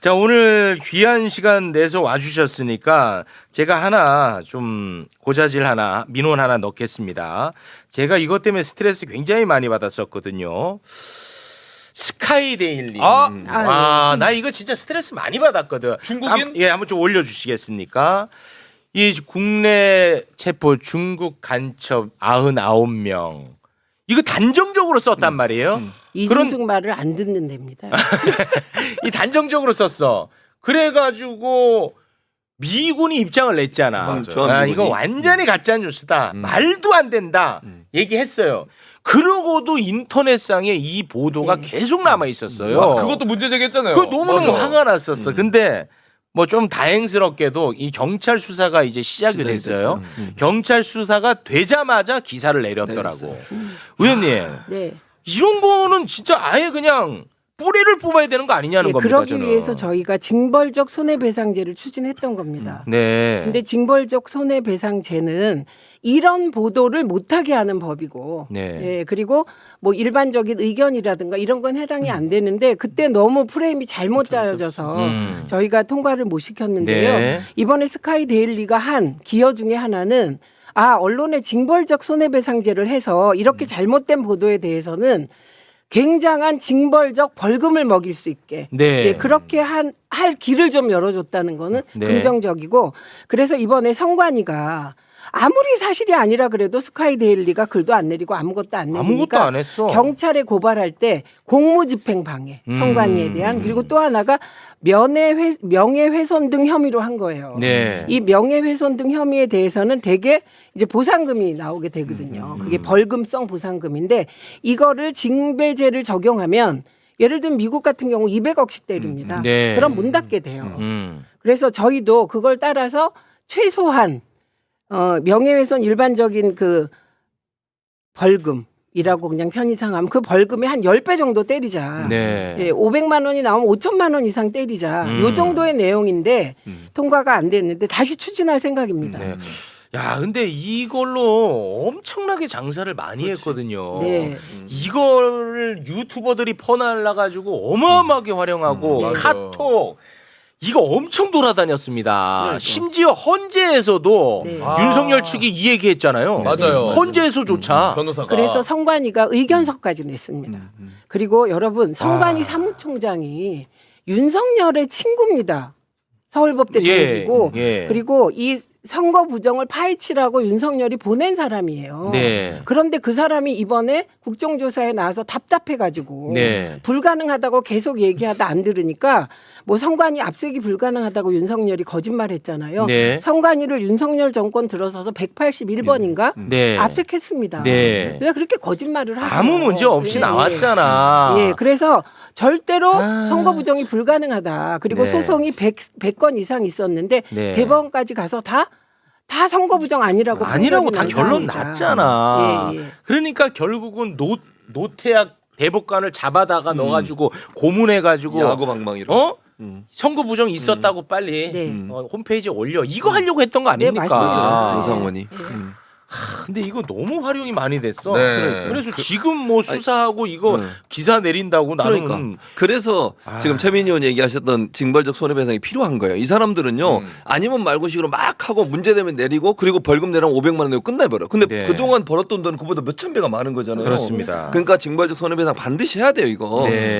자 오늘 귀한 시간 내서 와주셨으니까 제가 하나 좀 고자질 하나 민원 하나 넣겠습니다. 제가 이것 때문에 스트레스 굉장히 많이 받았었거든요. 스카이데일리. 아! 음. 와, 나 이거 진짜 스트레스 많이 받았거든. 중국인? 한- 예, 한번 좀 올려주시겠습니까? 이 국내 체포 중국 간첩 99명. 이거 단정적으로 썼단 말이에요. 이준숙 말을 안 듣는 데입니다. 이 단정적으로 썼어. 그래가지고 미군이 입장을 냈잖아. 맞아요. 아, 미군이. 이거 완전히 가짜 뉴스다. 음. 말도 안 된다. 음. 얘기했어요. 그러고도 인터넷상에 이 보도가 네. 계속 남아 있었어요. 아, 그것도 문제 제기했잖아요. 그 너무 맞아. 화가 났었어. 음. 근데 뭐 좀 다행스럽게도 이 경찰 수사가 이제 시작이 됐어요. 됐어. 음. 경찰 수사가 되자마자 기사를 내렸더라고. 의원님, 네. 이런 거는 진짜 아예 그냥 뿌리를 뽑아야 되는 거 아니냐는 예, 겁니다. 그러기 저는. 위해서 저희가 징벌적 손해배상제를 추진했던 겁니다. 네. 근데 징벌적 손해배상제는 이런 보도를 못하게 하는 법이고, 네. 예, 그리고 뭐 일반적인 의견이라든가 이런 건 해당이 안 되는데 그때 너무 프레임이 잘못 짜여져서 음. 저희가 통과를 못 시켰는데요. 네. 이번에 스카이 데일리가 한 기여 중에 하나는 아 언론의 징벌적 손해배상제를 해서 음. 이렇게 잘못된 보도에 대해서는 굉장한 징벌적 벌금을 먹일 수 있게 네. 예, 그렇게 한 할 길을 좀 열어줬다는 거는 네. 긍정적이고 그래서 이번에 성관이가 아무리 사실이 아니라 그래도 스카이 데일리가 글도 안 내리고 아무것도 안 아무것도 내리니까 안 했어. 경찰에 고발할 때 공무집행 방해 음. 성관이에 대한 그리고 또 하나가 면회 명예훼손 등 혐의로 한 거예요. 네. 이 명예훼손 등 혐의에 대해서는 대개 이제 보상금이 나오게 되거든요. 음. 그게 벌금성 보상금인데 이거를 징배제를 적용하면 예를 들면 미국 같은 경우 200억씩 때립니다. 네. 그럼 문 닫게 돼요. 음. 그래서 저희도 그걸 따라서 최소한 어, 명예훼손 일반적인 그 벌금이라고 그냥 편의상 하면 그 벌금이 한 10배 정도 때리자. 네. 예, 500만 원이 나오면 5천만 원 이상 때리자. 음. 요 정도의 내용인데 음. 통과가 안 됐는데 다시 추진할 생각입니다. 네. 야, 근데 이걸로 엄청나게 장사를 많이 했거든요. 네. 이거를 유튜버들이 퍼날라 가지고 어마어마하게 활용하고 음, 맞아. 카톡 이거 엄청 돌아다녔습니다. 그러니까. 심지어 헌재에서도 네. 아. 윤석열 측이 이 얘기했잖아요. 맞아요. 헌재에서조차 변호사가 그래서 성관이가 의견서까지 냈습니다. 음, 음. 그리고 여러분 성관이 아. 사무총장이 윤석열의 친구입니다. 서울법대 예, 동기고 예. 그리고 이 선거 부정을 파헤치라고 윤석열이 보낸 사람이에요. 네. 그런데 그 사람이 이번에 국정조사에 나와서 답답해가지고 네. 불가능하다고 계속 얘기하다 안 들으니까 뭐 성관이 압색이 불가능하다고 윤석열이 거짓말했잖아요. 네. 성관이를 윤석열 정권 들어서서 181번인가 네. 압색했습니다. 네. 왜 그렇게 거짓말을 하세요? 아무 문제 없이 예, 예. 나왔잖아. 예, 그래서 절대로 아. 선거 부정이 불가능하다. 그리고 네. 소송이 100, 100건 이상 있었는데 네. 대법원까지 가서 다, 다 선거 부정 아니라고 아니라고 판결이 다난 결론. 났잖아. 예, 예. 그러니까 결국은 노 노태학 대법관을 잡아다가 음. 넣어가지고 고문해가지고 야구 방망이로. 어 음. 선거 부정 있었다고 빨리 네. 음. 어, 홈페이지에 올려 이거 하려고 했던 거 네, 아닙니까? 맞습니다. 우상원이. 예. 음. 하, 근데 이거 너무 활용이 많이 됐어. 네. 그래서 지금 뭐 수사하고 이거 음. 기사 내린다고 나는 그러니까. 그래서 아. 지금 최민희 의원 얘기하셨던 징벌적 손해배상이 필요한 거예요. 이 사람들은요. 음. 아니면 말고식으로 막 하고 문제되면 내리고 그리고 벌금 내라면 500만 원 내고 끝내버려. 근데 네. 그동안 벌었던 돈은 그보다 몇천 배가 많은 거잖아요. 그렇습니다. 그러니까 징벌적 손해배상 반드시 해야 돼요 이거. 네.